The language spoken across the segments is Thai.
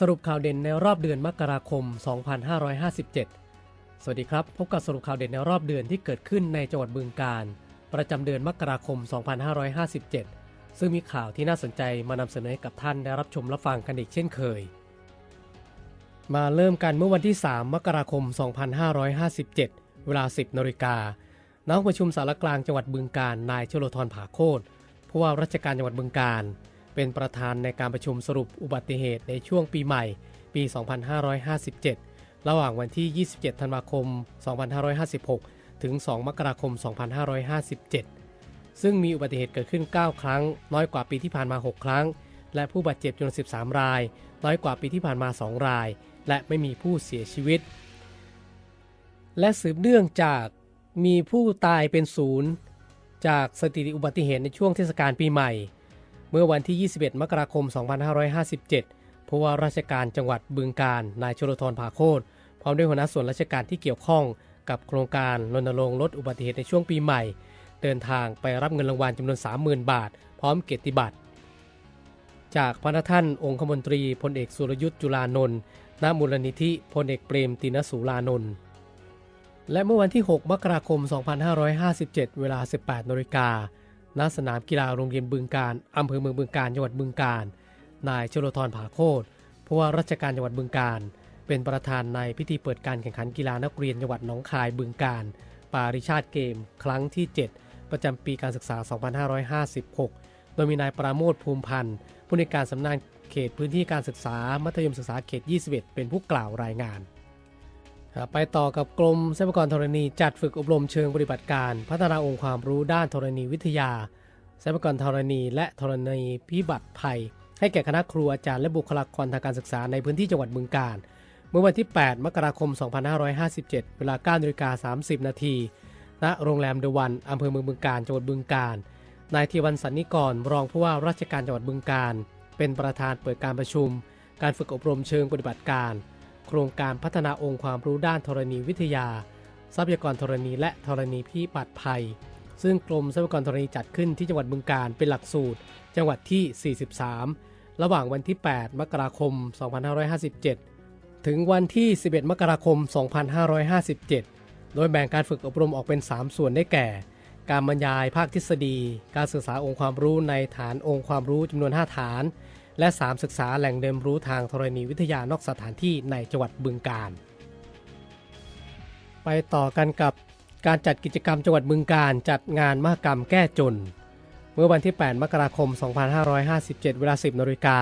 สรุปข่าวเด่นในรอบเดือนมกราคม 2557 สวัสดีครับ พบกับสรุปข่าวเด่นในรอบเดือนที่เกิดขึ้นในจังหวัดบึงกาฬ ประจำเดือนมกราคม 2557 ซึ่งมีข่าวที่น่าสนใจมานำเสนอให้กับท่านได้รับชมรับฟังกันอีกเช่นเคย มาเริ่มกันเมื่อวันที่ 3 มกราคม 2557 เวลา 10นาฬิกาณห้องประชุมสารกลางจังหวัดบึงกาฬ นายชโลธรผาโคตรผู้ว่าราชการจังหวัดบึงกาฬ เป็นประธานในการประชุมสรุปอุบัติเหตุในช่วงปีใหม่ปี 2557 ระหว่างวันที่ 27 ธันวาคม 2556 ถึง 2 มกราคม 2557 ซึ่งมีอุบัติเหตุเกิดขึ้น 9 ครั้ง น้อยกว่าปีที่ผ่านมา 6 ครั้ง และผู้บาดเจ็บจำนวน13 ราย น้อยกว่าปีที่ผ่านมา 2 ราย และไม่มีผู้เสียชีวิต และสืบเนื่องจากมีผู้ตายเป็นศูนย์จากสถิติอุบัติเหตุในช่วงเทศกาลปีใหม่ เมื่อวันที่ 21 มกราคม 2557 ผู้ว่าราชการจังหวัดบึงกาฬนายชลธรผาโคตรพร้อมด้วยหัวหน้าส่วนราชการที่เกี่ยวข้องกับโครงการรณรงค์ลดอุบัติเหตุในช่วงปีใหม่ เดินทางไปรับเงินรางวัลจำนวน 30,000 บาท พร้อมเกียรติบัตร จากพระท่านองคมนตรีพลเอกสุรยุทธ์จุลานนท์ณมูลนิธิพลเอกเปรมตินสูลานนท์และเมื่อวันที่ 6 มกราคม 2557 เวลา 18นาฬิกา ณสนามกีฬาโรงเรียนบึงการอำเภอเมืองบึงการจังหวัดบึงการ นายชโลธรผาโคตรผู้ว่าราชการจังหวัดบึงการ เป็นประธานในพิธีเปิดการแข่งขันกีฬานักเรียนจังหวัดหนองคายบึงการ ปาริชาติเกม ครั้งที่ 7 ประจำปีการศึกษา 2556 โดยมีนายปราโมทภูมิพันธ์ผู้ในการสำนักเขตพื้นที่การศึกษา มัธยมศึกษาเขต 21 เป็นผู้กล่าวรายงาน ไปต่อกับกรมทรัพยากรธรณีจัดฝึกอบรมเชิงปฏิบัติการ พัฒนาองค์ความรู้ด้านธรณีวิทยาทรัพยากรธรณี และธรณีพิบัติภัย ให้แก่คณะครูอาจารย์และบุคลากรทางการศึกษาในพื้นที่จังหวัดบึงกาฬเมื่อวันที่ 8 มกราคม 2557 เวลา9นาฬิกา30 นาทีณโรงแรมเดวันอำเภอเมืองบึงกาฬจังหวัดบึงกาฬนายธีวันสันนิกรรองผู้ว่าราชการจังหวัดบึงกาฬเป็นประธานเปิดการประชุม การฝึกอบรมเชิงปฏิบัติการ โครงการพัฒนาองค์ความรู้ด้านธรณีวิทยา ทรัพยากรธรณีและธรณีพิบัติภัย ซึ่งกรมทรัพยากรธรณีจัดขึ้นที่จังหวัดบึงกาฬเป็นหลักสูตร จังหวัดที่ 43 ระหว่างวันที่ 8 มกราคม 2557 ถึงวันที่ 11 มกราคม 2557 โดยแบ่งการฝึกอบรมออกเป็น 3 ส่วนได้แก่ การบรรยายภาคทฤษฎี การศึกษาองค์ความรู้ในฐานองค์ความรู้จำนวน 5 ฐาน และ 3 ศึกษาแหล่งเรียนรู้ทางธรณีวิทยานอกสถานที่ในจังหวัดบึงกาฬไปต่อกันกับการจัดกิจกรรมจังหวัดบึงกาฬจัดงานมหกรรมแก้จน เมื่อวันที่ 8 มกราคม 2557 เวลา 10นาฬิกา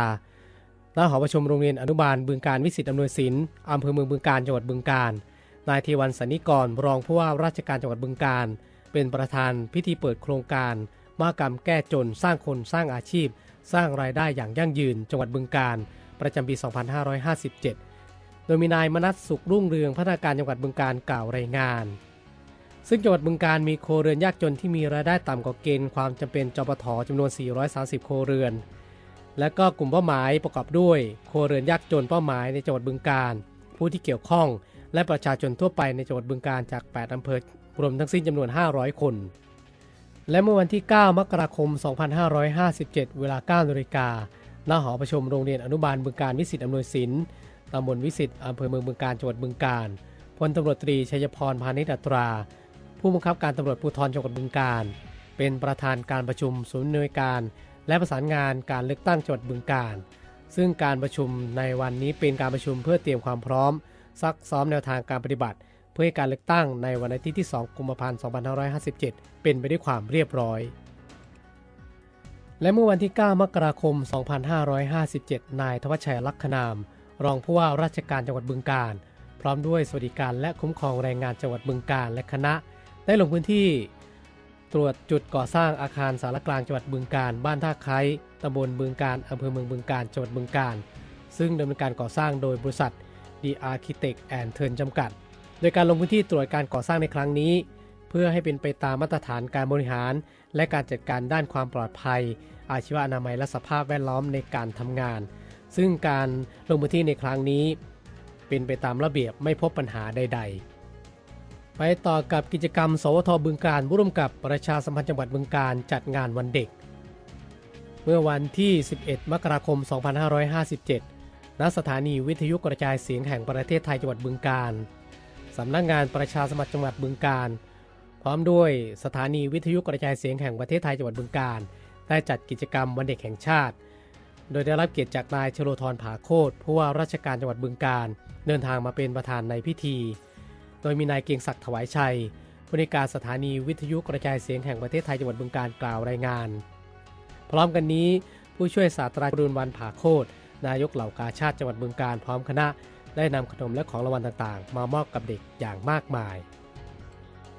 ณหอประชุมโรงเรียนอนุบาลบึงการวิสิตอำนวยสินอำเภอเมืองบึงการจังหวัดบึงการ นายเทวันสันนิกรรองผู้ว่าราชการจังหวัดบึงการ เป็นประธานพิธีเปิดโครงการมหกรรมแก้จนสร้างคนสร้างอาชีพ สร้างรายได้อย่างยั่งยืน จังหวัดบึงการ ประจำปี 2557 โดยมีนายมนัสสุขรุ่งเรืองพัฒนาการจังหวัดบึงการกล่าวรายงาน ซึ่งจังหวัดบึงการมีโครเรือนยากจนที่มีรายได้ต่ำกว่าเกณฑ์ความจำเป็นจปทจำนวน 430 โครเรือน และก็กลุ่มเป้าหมายประกอบด้วยโครเรือนยากจนเป้าหมายในจังหวัดบึงการ ผู้ที่เกี่ยวข้อง และประชาชนทั่วไปในจังหวัดบึงการจาก 8อำเภอรวมทั้งสิ้นจำนวน 500 คน และเมื่อวันที่ 9 มกราคม 2557 เวลา9นาฬิกาณหอประชุมโรงเรียนอนุบาลบึงการวิสิตอำนวยสินตำบลวิสิตอำเภอเมืองบึงการจังหวัดบึงการพลตำรวจตรีชัยพรพานิชอัตรา ผู้บังคับการตำรวจภูธรจังหวัดบึงการ เป็นประธานการประชุมศูนย์อำนวยการ และประสานงานการเลือกตั้งจังหวัดบึงการ ซึ่งการประชุมในวันนี้เป็นการประชุมเพื่อเตรียมความพร้อม ซักซ้อมแนวทางการปฏิบัติ เพื่อให้การเลือกตั้งในวันอาทิตย์ที่ 2 กุมภาพันธ์ 2557 เป็นไปด้วยความเรียบร้อย และเมื่อวันที่ 9 มกราคม 2557 นายทวัชชัยลักษณาม รองผู้ว่าราชการจังหวัดบึงการพร้อมด้วยสวัสดิการและคุ้มครองแรงงานจังหวัดบึงการและคณะ ได้ลงพื้นที่ ตรวจจุดก่อสร้างอาคารสารกลางจังหวัดบึงการบ้านท่าไคร้ตำบลบึงการอำเภอเมืองบึงการจังหวัดบึงการซึ่งดำเนินการก่อสร้างโดยบริษัท The Architect and Turn จำกัด ดยการลงพื้นที่ตรวจการก่อสร้างในครั้งนี้ เพื่อให้เป็นไปตามมาตรฐานการบริหาร และการจัดการด้านความปลอดภัย อาชีวอนามัยและสภาพแวดล้อมในการทำงาน ซึ่งการลงพื้นที่ในครั้งนี้ เป็นไปตามระเบียบไม่พบปัญหาใด ๆ ไปต่อกับกิจกรรม สวทบึงการร่วมกับประชาสัมพันธ์จังหวัดบึงการจัดงานวันเด็ก เมื่อวันที่ 11 มกราคม 2557ณสถานีวิทยุกระจายเสียงแห่งประเทศไทยจังหวัดบึงกาฬ สำนักงานประชาสมัครจังหวัดบึงกาฬพร้อมด้วยสถานีวิทยุกระจายเสียงแห่งประเทศไทยจังหวัดบึงกาฬได้จัดกิจกรรมวันเด็กแห่งชาติ โดยได้รับเกียรติจากนายชโลธรผาโคตผู้ว่าราชการจังหวัดบึงกาฬเดินทางมาเป็นประธานในพิธี โดยมีนายเกียงศักดิ์ถวายชัยผู้ในวยการสถานีวิทยุกระจายเสียงแห่งประเทศไทยจังหวัดบึงกาฬกล่าวรายงาน พร้อมกันนี้ผู้ช่วยศาสตราจารย์รุนวันผาโคตนายกเหล่ากาชาติจังหวัดบึงกาฬพร้อมคณะ ได้นำขนมและของรางวัลต่างๆ มามอบกับเด็กอย่างมากมาย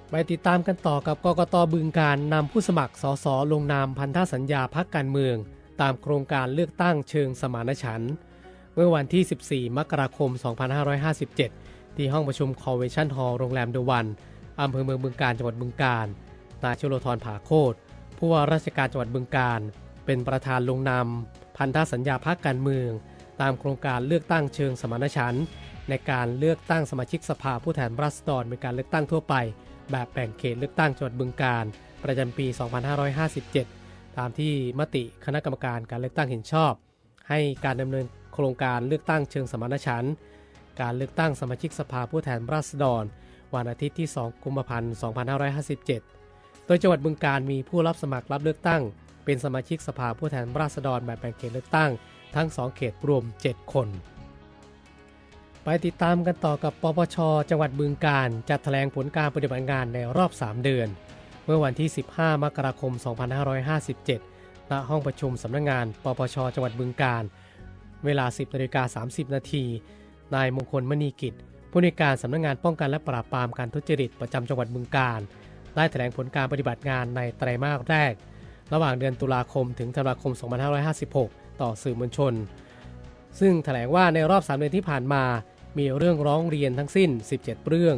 ไปติดตามกันต่อกับกกตบึงการนำผู้สมัครสสลงนามพันธสัญญาพักการเมือง ตามโครงการเลือกตั้งเชิงสมานฉันท์เมื่อวันที่ 14 มกราคม 2557 ที่ห้องประชุมคอเวชั่นฮอลล์โรงแรมเดวันอำเภอเมืองบึงการจังหวัดบึงการนายชโลธรผาโคตผู้ว่าราชการจังหวัดบึงการ เป็นประธานลงนามพันธสัญญาพักการเมือง ตามโครงการเลือกตั้งเชิงสมานฉันท์ในการเลือกตั้งสมาชิกสภาผู้แทนราษฎรเป็นการเลือกตั้งทั่วไป แบบแบ่งเขตเลือกตั้งจังหวัดบึงการ ประจำปี 2557 ตามที่มติคณะกรรมการการเลือกตั้งเห็นชอบ ให้การดำเนินโครงการเลือกตั้งเชิงสมานฉันท์การเลือกตั้งสมาชิกสภาผู้แทนราษฎร วันอาทิตย์ที่ 2 กุมภาพันธ์ 2557 โดยจังหวัดบึงการมีผู้รับสมัครรับเลือกตั้ง เป็นสมาชิกสภาผู้แทนราษฎรแบบแบ่งเขตเลือกตั้ง ทั้ง2เขตรวม 7 คน ไปติดตามกันต่อกับปปช จังหวัดบึงการจัดแถลงผลการปฏิบัติงานในรอบ 3 เดือน เมื่อวันที่ 15 มกราคม 2557 ณ ห้องประชุมสำนักงงาน ปปช จังหวัดบึงการ เวลา 10นาฬิกา30 นาที นายมงคลมณีกิจ ผู้ในวยการสำนักงงานป้องกันและปราบปรามการทุจริตประจำจังหวัดบึงการ ได้แถลงผลการปฏิบัติงานในไตรมาสแรก ระหว่างเดือนตุลาคมถึงธันวาคม 2556 ต่อสื่อมวลชน ซึ่งแถลงว่าในรอบ 3 เดือนที่ผ่านมา มีเรื่องร้องเรียนทั้งสิ้น 17 เรื่อง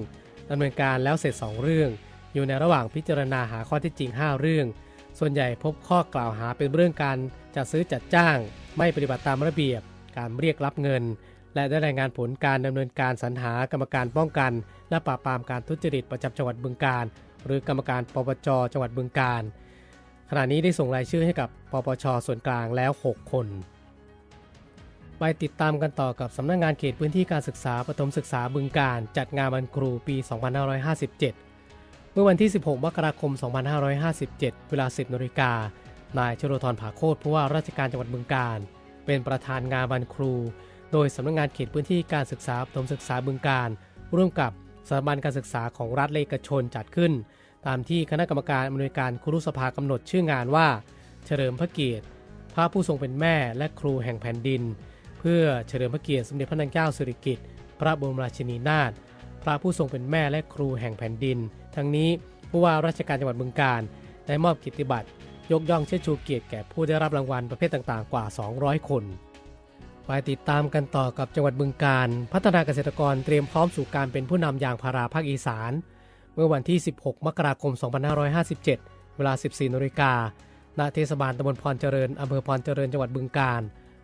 ดำเนินการแล้วเสร็จ 2 เรื่อง อยู่ในระหว่างพิจารณาหาข้อเท็จจริง 5 เรื่อง ส่วนใหญ่พบข้อกล่าวหาเป็นเรื่องการจัดซื้อจัดจ้าง ไม่ปฏิบัติตามระเบียบ การเรียกรับเงิน และได้รายงานผลการดำเนินการสรรหากรรมการป้องกัน และปราบปรามการทุจริตประจำจังหวัดบึงการหรือกรรมการปปจจังหวัดบึงการ ขณะนี้ได้ส่งรายชื่อให้กับปปชส่วนกลางแล้ว 6 คน ไปติดตามกันต่อกับสำนักงงานเขตพื้นที่การศึกษาประถมศึกษาบึงการจัดงานวันครูปี 2557 เมื่อวันที่ 16 มกราคม 2557 เวลา 10นาฬิกานายชโลธรผาโคตผู้ว่าราชการจังหวัดบึงการ เป็นประธานงานวันครู โดยสำนักงงานเขตพื้นที่การศึกษาประถมศึกษาบึงการ ร่วมกับสถาบันการศึกษาของรัฐแลกชนจัดขึ้น ตามที่คณะกรรมการอำนวยการครุสภากำหนดชื่องานว่า เฉลิมพระเกียรติ พระผู้ทรงเป็นแม่และครูแห่งแผ่นดิน เพื่อเฉลิมพระเกียรติสมเด็จพระนางเจ้าสิริกิติ์พระบรมราชินีนาถพระผู้ทรงเป็นแม่และครูแห่งแผ่นดิน ทั้งนี้ผู้ว่าราชการจังหวัดบึงการได้มอบกิตติบัตรยกย่องเชิดชูเกียรติแก่ผู้ได้รับรางวัลประเภทต่างๆ กว่า 200 คนไปติดตามกันต่อกับจังหวัดบึงการ พัฒนาเกษตรกรเตรียมพร้อมสู่การเป็นผู้นำยางพาราภาคอีสาน เมื่อวันที่ 16 มกราคม 2557 เวลา 14นาฬิกาณเทศบาลตำบลพรเจริญอำเภอพรเจริญจังหวัดบึงการ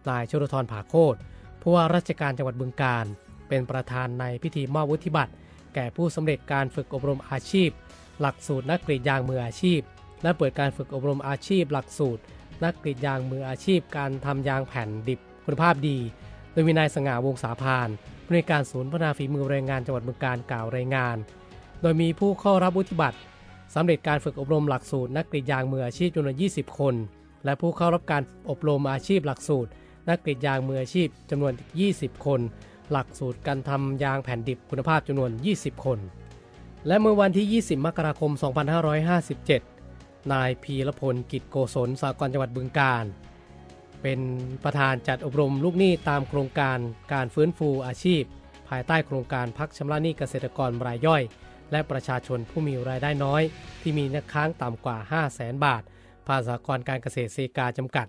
นายชลธรผาโคตผู้ว่าราชการจังหวัดบึงการเป็นประธานในพิธีมอบวุฒิบัตร แก่ผู้สำเร็จการฝึกอบรมอาชีพ หลักสูตรนักกรีดยางมืออาชีพ และเปิดการฝึกอบรมอาชีพ หลักสูตร นักกรีดยางมืออาชีพ การทำยางแผ่นดิบคุณภาพดี โดยมีนายสง่าวงศาพานผู้ในการศูนย์พัฒนาฝีมือแรงงานจังหวัดบึงการกล่าวรายงาน โดยมีผู้เข้ารับวุฒิบัตรสำเร็จการฝึกอบรมหลักสูตร นักกรีดยางมืออาชีพจำนวน 20 คน และผู้เข้ารับการอบรมอาชีพหลักสูตร นักกรีดยางมืออาชีพจำนวน 20 คน หลักสูตรการทำยางแผ่นดิบคุณภาพจำนวน 20 คน และเมื่อวันที่ 20 มกราคม 2557 นายพีรพลกิจโกศลสากลจังหวัดบึงการเป็นประธานจัดอบรมลูกหนี้ตามโครงการการฟื้นฟูอาชีพ ภายใต้โครงการพักชำระหนี้เกษตรกรรายย่อย และประชาชนผู้มีรายได้น้อย ที่มีเนื้อค้างต่ำกว่า 5 0 0แสนบาท ผ่านสหกรการเกษตรเซกาจำกัด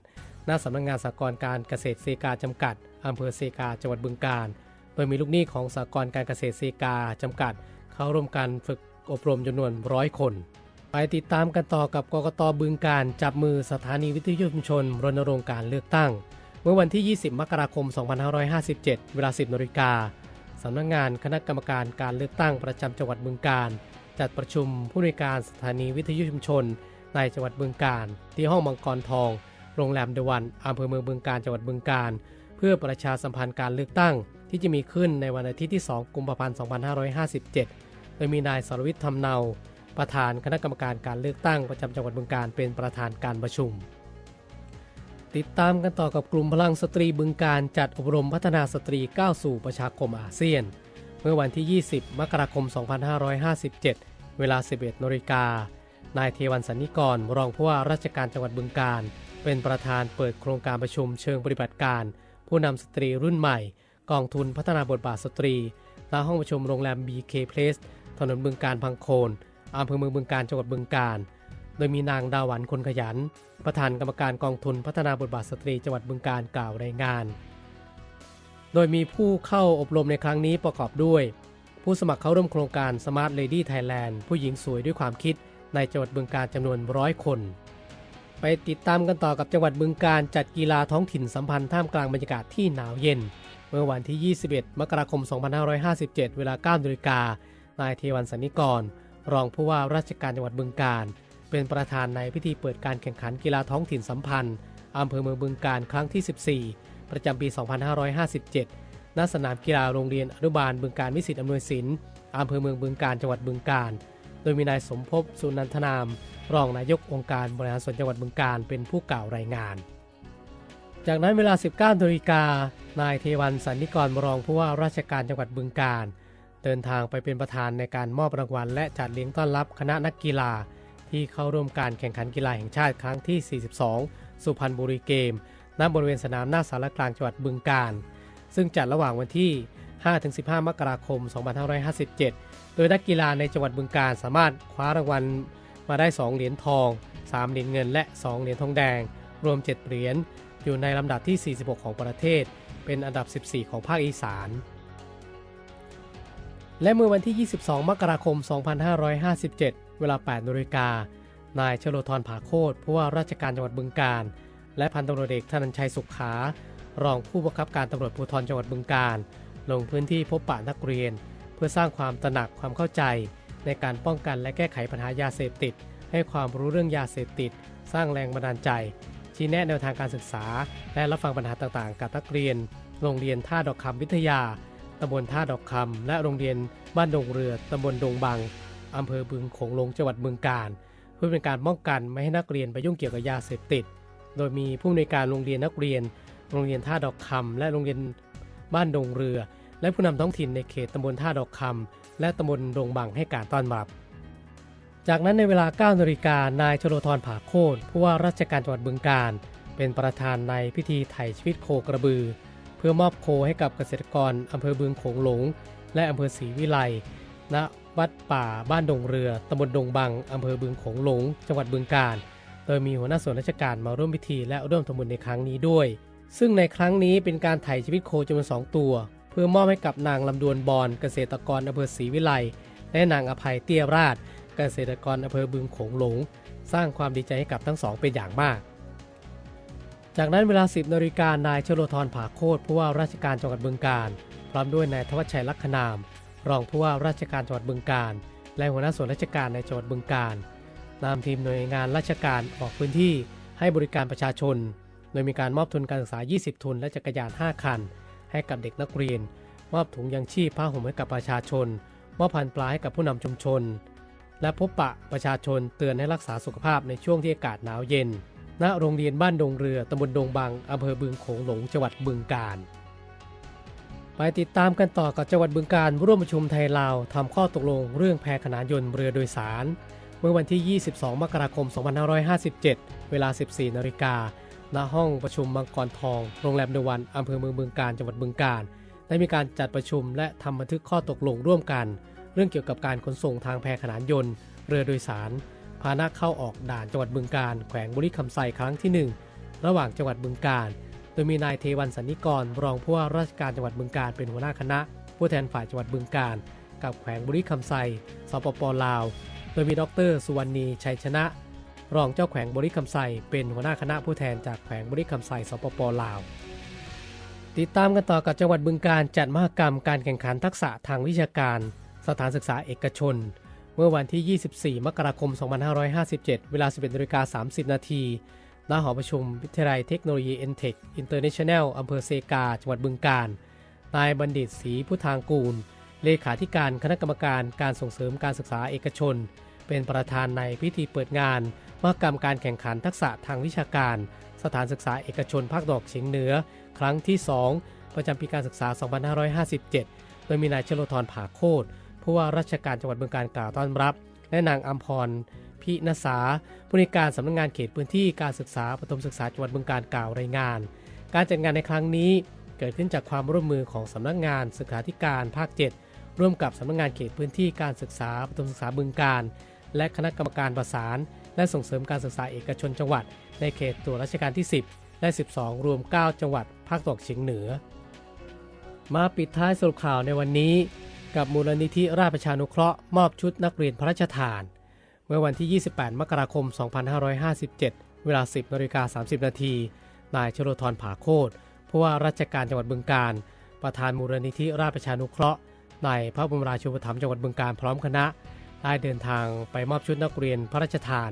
ณสำนักงานสหกรการเกษตรเซกาจำกัดอำเภอเซกาจังหวัดบึงการโดยมีลูกหนี้ของสหกรการเกษตรเซกาจำกัด เข้าร่วมการฝึกอบรมจำนวนร้อยคน ไปติดตามกันต่อกับกกตบึงการจับมือสถานีวิทยุชุมชนรณรงค์การเลือกตั้ง เมื่อวันที่ 20 มกราคม 2557 เวลา 10นาฬิกา สำนักงงานคณะกรรมการการเลือกตั้งประจำจังหวัดบึงการ จัดประชุมผู้ในวยการสถานีวิทยุชุมชน ในจังหวัดบึงการ ที่ห้องมังกรทอง โรงแรมเดวันอำเภอเมืองบึงการจังหวัดบึงการ เพื่อประชาสัมพันธ์การเลือกตั้ง ที่จะมีขึ้นในวันอาทิตย์ที่ 2 กุมภาพันธ์ 2557 โดยมีนายสรวิทย์ทำเนา ประธานคณะกรรมการการเลือกตั้งประจำจังหวัดบึงการเป็นประธานการประชุม ติดตามกันต่อกับกลุ่มพลังสตรีบึงการจัดอบรมพัฒนาสตรีก้าวสู่ประชาคมอาเซียน เมื่อวันที่ 20 มกราคม 2557 เวลา 11นาฬิกานายเทวันสันนิกร รองผู้ว่าราชการจังหวัดบึงการ เป็นประธานเปิดโครงการประชุมเชิงปฏิบัติการ ผู้นำสตรีรุ่นใหม่ กองทุนพัฒนาบทบาทสตรีณห้องประชุมโรงแรม BK Place ถนนบึงการพังโคนอำเภอเมืองบึงการจังหวัดบึงการ โดยมีนางดาหวันคนขยัน ประธานกรรมการกองทุนพัฒนาบทบาทสตรีจังหวัดบึงการกล่าวรายงาน โดยมีผู้เข้าอบรมในครั้งนี้ประกอบด้วย ผู้สมัครเข้าร่วมโครงการ Smart Lady Thailand ผู้หญิงสวยด้วยความคิดในจังหวัดบึงการจำนวนร้อยคน ไปติดตามกันต่อกับจังหวัดบึงการจัดกีฬาท้องถิ่นสัมพันธ์ท่ามกลางบรรยากาศที่หนาวเย็น เมื่อวันที่ 21 มกราคม 2557 เวลา9นาฬิกานายเทวันสันนิกร รองผู้ว่าราชการจังหวัดบึงการ เป็นประธานในพิธีเปิดการแข่งขันกีฬาท้องถิ่นสัมพันธ์อำเภอเมืองบึงการครั้งที่ 14 ประจำปี 2557 ณ สนามกีฬาโรงเรียนอนุบาลบึงการวิสิตอำนวยสินอำเภอเมืองบึงการจังหวัดบึงการ โดยมีนายสมภพสุนันทนาม รองนายกองค์การบริหารส่วนจังหวัดบึงการเป็นผู้กล่าวรายงาน จากนั้นเวลา 19นาฬิกานายเทวันสันนิกรรองผู้ว่าราชการจังหวัดบึงการ เดินทางไปเป็นประธานในการมอบรางวัลและจัดเลี้ยงต้อนรับคณะนักกีฬา ที่เข้าร่วมการแข่งขันกีฬาแห่งชาติครั้งที่ 42 สุพรรณบุรีเกม ณ บริเวณสนามหน้าสารกลางจังหวัดบึงการซึ่งจัดระหว่างวันที่ 5-15 มกราคม 2557 โดยนักกีฬาในจังหวัดบึงการสามารถคว้ารางวัลมาได้ 2 เหรียญทอง 3 เหรียญเงิน และ 2 เหรียญทองแดง รวม 7 เหรียญ อยู่ในลำดับที่ 46 ของประเทศ เป็นอันดับ 14 ของภาคอีสาน และเมื่อวันที่ 22 มกราคม 2557 เวลา8นาฬิกา นายชโลธรผาโคตผู้ว่าราชการจังหวัดบึงการ และพันตำรวจเอกธนันชัยสุขขารองผู้บังคับการตำรวจภูธรจังหวัดบึงการ ลงพื้นที่พบปะนักเรียน เพื่อสร้างความตระหนักความเข้าใจ ในการป้องกันและแก้ไขปัญหายาเสพติด ให้ความรู้เรื่องยาเสพติด สร้างแรงบันดาลใจ ชี้แนะแนวทางการศึกษา และรับฟังปัญหาต่างๆ กับนักเรียน โรงเรียนท่าดอกคำวิทยา ตำบลท่าดอกคำและโรงเรียนบ้านดงเรือตำบลดงบังอำเภอบึงโขงหลงจังหวัดบึงกาฬเพื่อเป็นการป้องกันไม่ให้นักเรียนไปยุ่งเกี่ยวกับยาเสพติด โดยมีผู้อำนวยการโรงเรียนนักเรียน โรงเรียนท่าดอกคำและโรงเรียนบ้านดงเรือ และผู้นำท้องถิ่นในเขตตำบลท่าดอกคำและตำบลดงบังให้การต้อนรับ จากนั้นในเวลา9นาฬิกานายชโลธรผาโคตผู้ว่าราชการจังหวัดบึงการเป็นประธานในพิธีไถ่ชีวิตโคกระบือ พื่อมอบโคให้กับเกษตรกรอำเภอบึงโขงหลง และอำเภอศรีวิไลณวัดป่าบ้านดงเรือตำบลดงบังอำเภอบึงโขงหลง จังหวัดบึงการโดยมีหัวหน้าส่วนราชการมาร่วมพิธีและร่วมทำบุญในครั้งนี้ด้วย ซึ่งในครั้งนี้เป็นการไถ่ชีวิตโคจำนวนสองตัว เพื่อมอบให้กับนางลำดวนบอนเกษตรกรอำเภอศรีวิไลและนางอภัยเตี้ยราช เกษตรกรอำเภอบึงโขงหลง สร้างความดีใจให้กับทั้งสองเป็นอย่างมาก จากนั้นเวลา 10นาฬิกานายชโลธรผาโคตผู้ว่าราชการจังหวัดบึงการ พร้อมด้วยนายทวัชชัยลักษนาม รองผู้ว่าราชการจังหวัดบึงการ และหัวหน้าส่วนราชการในจังหวัดบึงการนำทีมหน่วยงานราชการออกพื้นที่ให้บริการประชาชน โดยมีการมอบทุนการศึกษา 20 ทุนและจักรยาน 5 คัน ให้กับเด็กนักเรียน มอบถุงยังชีพผ้าห่มให้กับประชาชน มอบพันปลาให้กับผู้นำชุมชน และพบปะประชาชนเตือนให้รักษาสุขภาพในช่วงที่อากาศหนาวเย็น ณโรงเรียนบ้านดงเรือตำบลดงบังอำเภอบึงโขงหลงจังหวัดบึงกาฬไปติดตามกันต่อกับจังหวัดบึงการร่วมประชุมไทยลาวทำข้อตกลงเรื่องแพขนานยนต์เรือโดยสาร เมื่อวันที่ 22 มกราคม 2557 เวลา 14 นาฬิกาณห้องประชุมมังกรทอง โรงแรมเดวันอำเภอเมืองบึงการจังหวัดบึงการได้มีการจัดประชุมและทำบันทึกข้อตกลงร่วมกัน เรื่องเกี่ยวกับการขนส่งทางแพขนานยนต์ เรือโดยสาร พาหนะเข้าออกด่านจังหวัดบึงการแขวงบุรีคำไซครั้งที่ 1 ระหว่างจังหวัดบึงการ โดยมีนายเทวันสันนิกร รองผู้ว่าราชการจังหวัดบึงการเป็นหัวหน้าคณะ ผู้แทนฝ่ายจังหวัดบึงการ กับแขวงบุรีคำไซสปปลาว โดยมีดร สุวรรณีชัยชนะ รองเจ้าแขวงบริคำไซเป็นหัวหน้าคณะผู้แทนจากแขวงบริคำไซสปปลาว ติดตามกันต่อกับจังหวัดบึงการจัดมหกรรมการแข่งขันทักษะทางวิชาการ สถานศึกษาเอกชน เมื่อวันที่ 24 มกราคม 2557 เวลา 11นาฬิกา30 นาทีณหอประชุมวิทยาลัยเทคโนโลยี n t e c h International อำเภอเซกา จังหวัดบึงกาฬ นายบัณฑิตศรีพุทธางกูล เลขาธิการคณะกรรมการการส่งเสริมการศึกษาเอกชน เป็นประธานในพิธีเปิดงานมหกรรมการแข่งขันทักษะทางวิชาการ สถานศึกษาเอกชนภาคดอกเฉียงเหนือ ครั้งที่ 2 ประจำปีการศึกษา 2557 โดยมีนายชโลธรผาโคตร ผู้ว่าราชการจังหวัดบึงกาฬกล่าวต้อนรับ และนางอัมพรพินสาผู้ในการสำนักงงานเขตพื้นที่การศึกษาปฐมศึกษาจังหวัดบึงกาฬกล่าวรายงาน การจัดงานในครั้งนี้เกิดขึ้นจากความร่วมมือของสำนักงานศึกษาธิการภาค 7 ร่วมกับสำนักงานเขตพื้นที่การศึกษาปฐมศึกษาบึงกาฬและคณะกรรมการประสาน และส่งเสริมการศึกษาเอกชนจังหวัด ในเขตตัวราชการที่ 10 และ 12 รวม 9 จังหวัดภาคตะวันออกเฉียงเหนือ มาปิดท้ายสรุปข่าวในวันนี้ กับมูลนิธิราชประชานุเคราะห์มอบชุดนักเรียนพระราชทาน เมื่อวันที่ 28 มกราคม 2557 เวลา 10นาฬิกา30 นาที นายชโลธรผาโคตรผู้ว่าราชการจังหวัดบึงกาฬประธานมูลนิธิราชประชานุเคราะห์ ในพระบรมราชูปถัมภ์จังหวัดบึงกาฬพร้อมคณะ ได้เดินทางไปมอบชุดนักเรียนพระราชทาน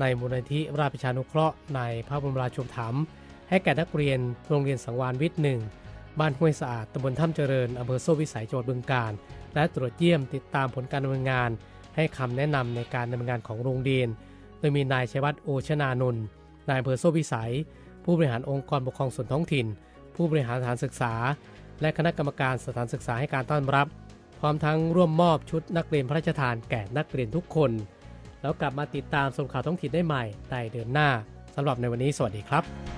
ในมูลนิธิราชประชานุเคราะห์ ในพระบรมราชูปถัมภ์ให้แก่นักเรียนโรงเรียนสังวานวิทย์หนึ่ง บ้านห้วยสะอาดตำบลถ้ำเจริญอำเภอโซ่วิสัยจังหวัดบึงกาฬและตรวจเยี่ยมติดตามผลการดำเนินงาน ให้คำแนะนำในการดำเนินงานของโรงเรียน โดยมีนายชัยวัฒน์โอชนานนท์นายอำเภอโซ่วิสัย ผู้บริหารองค์กรปกครองส่วนท้องถิ่น ผู้บริหารสถานศึกษา และคณะกรรมการสถานศึกษาให้การต้อนรับ พร้อมทั้งร่วมมอบชุดนักเรียนพระราชทานแก่นักเรียนทุกคน แล้วกลับมาติดตามสรุปข่าวท้องถิ่นได้ใหม่ในเดือนหน้าสำหรับในวันนี้สวัสดีครับ